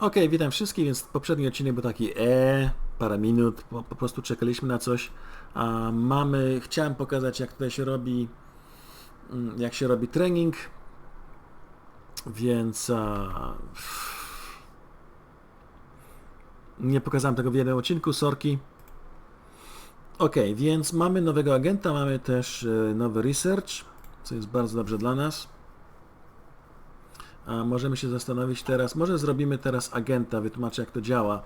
Okej, witam wszystkich, więc poprzedni odcinek był taki e, parę minut, po, po prostu czekaliśmy na coś. A mamy, chciałem pokazać jak tutaj się robi, mm, jak się robi trening, więc a, nie pokazałem tego w jednym odcinku, sorki. Ok, więc mamy nowego agenta, mamy też e, nowy research, co jest bardzo dobrze dla nas. A możemy się zastanowić teraz, może zrobimy teraz agenta, wytłumaczę jak to działa.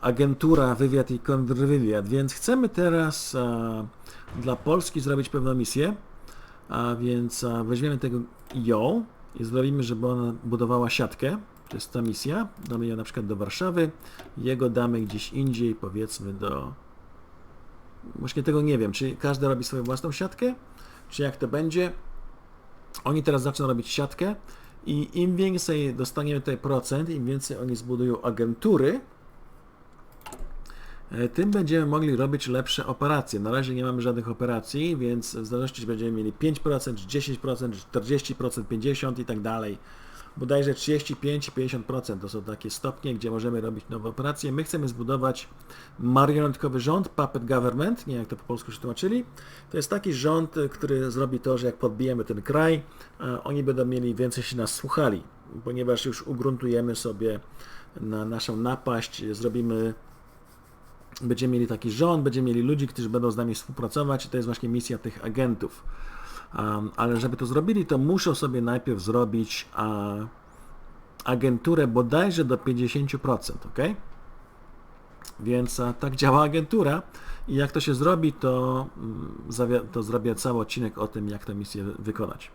Agentura, wywiad i kontrwywiad, więc chcemy teraz a, dla Polski zrobić pewną misję, a więc a, weźmiemy tego ją i zrobimy, żeby ona budowała siatkę, to jest ta misja, damy ją na przykład do Warszawy, jego damy gdzieś indziej, powiedzmy do... Właśnie tego nie wiem, czy każdy robi swoją własną siatkę, czy jak to będzie. Oni teraz zaczną robić siatkę i im więcej dostaniemy tutaj procent, im więcej oni zbudują agentury, e, tym będziemy mogli robić lepsze operacje. Na razie nie mamy żadnych operacji, więc w zależności będziemy mieli 5%, czy 10%, czy 40%, 50% i tak dalej. Bodajże 35 i 50% to są takie stopnie, gdzie możemy robić nowe operacje. My chcemy zbudować marionetkowy rząd, puppet government, nie jak to po polsku się tłumaczyli. To jest taki rząd, który zrobi to, że jak podbijemy ten kraj, oni będą mieli więcej się nas słuchali, ponieważ już ugruntujemy sobie na naszą napaść, zrobimy będziemy mieli taki rząd, będziemy mieli ludzi, którzy będą z nami współpracować i to jest właśnie misja tych agentów. Ale żeby to zrobili, to muszą sobie najpierw zrobić agenturę bodajże do 50%, ok? Więc tak działa agentura i jak to się zrobi, to, mm, to zrobię cały odcinek o tym, jak tę misję wykonać.